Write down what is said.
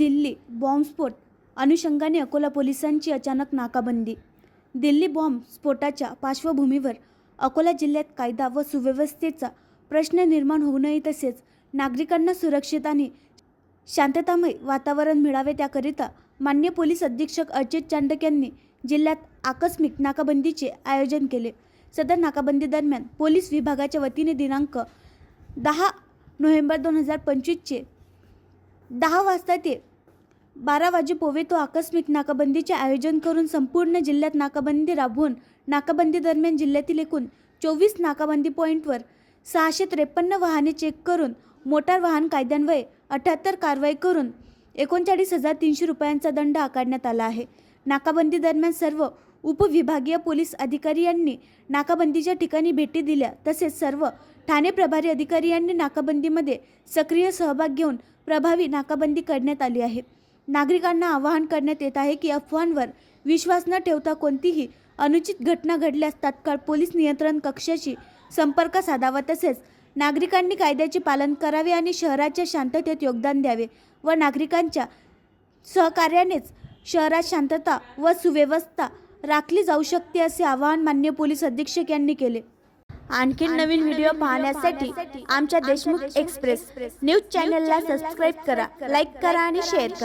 दिल्ली बॉम्बस्फोट अनुषंगाने अकोला पोलिसांची अचानक नाकाबंदी. दिल्ली बॉम्ब स्फोटाच्या पार्श्वभूमीवर अकोला जिल्ह्यात कायदा व सुव्यवस्थेचा प्रश्न निर्माण होऊ नये तसेच नागरिकांना सुरक्षित आणि शांततामय वातावरण मिळावे त्याकरिता मान्य पोलीस अधीक्षक अर्चित चांडक यांनी जिल्ह्यात आकस्मिक नाकाबंदीचे आयोजन केले. सदर नाकाबंदी दरम्यान पोलीस विभागाच्या वतीने दिनांक दहा नोव्हेंबर दोन हजार पंचवीसचे दहा वाजता ते बारा वाजे तो आकस्मिक नाकाबंदीचे आयोजन करून संपूर्ण जिल्ह्यात नाकाबंदी राबवून नाकाबंदी दरम्यान जिल्ह्यातील एकूण चोवीस नाकाबंदी पॉईंटवर सहाशे त्रेपन्न वाहने चेक करून मोटार वाहन कायद्यान्वये अठ्याहत्तर कारवाई करून एकोणचाळीस हजार तीनशे रुपयांचा दंड आकारण्यात आला आहे. नाकाबंदी दरम्यान सर्व उपविभागीय पोलीस अधिकारी यांनी नाकाबंदीच्या ठिकाणी भेटी दिल्या तसेच सर्व ठाणे प्रभारी अधिकारी यांनी नाकाबंदीमध्ये सक्रिय सहभाग घेऊन प्रभावी नाकाबंदी करण्यात आली आहे. नागरिकांना आवाहन करण्यात येत आहे की अफवांवर विश्वास न ठेवता कोणतीही अनुचित घटना घडल्यास तात्काळ पोलीस नियंत्रण कक्षाशी संपर्क साधावा. तसेच नागरिकांनी कायद्याचे पालन करावे आणि शहराच्या शांततेत योगदान द्यावे व नागरिकांच्या सहकार्यानेच शहरात शांतता व सुव्यवस्था राखली जाऊ शकते असे आवाहन मान्य पोलीस अधीक्षक यांनी केले. आणखीन नवीन व्हिडिओ पाहण्यासाठी आमच्या देशमुख एक्सप्रेस न्यूज चॅनलला सबस्क्राईब करा लाईक करा आणि शेअर करा.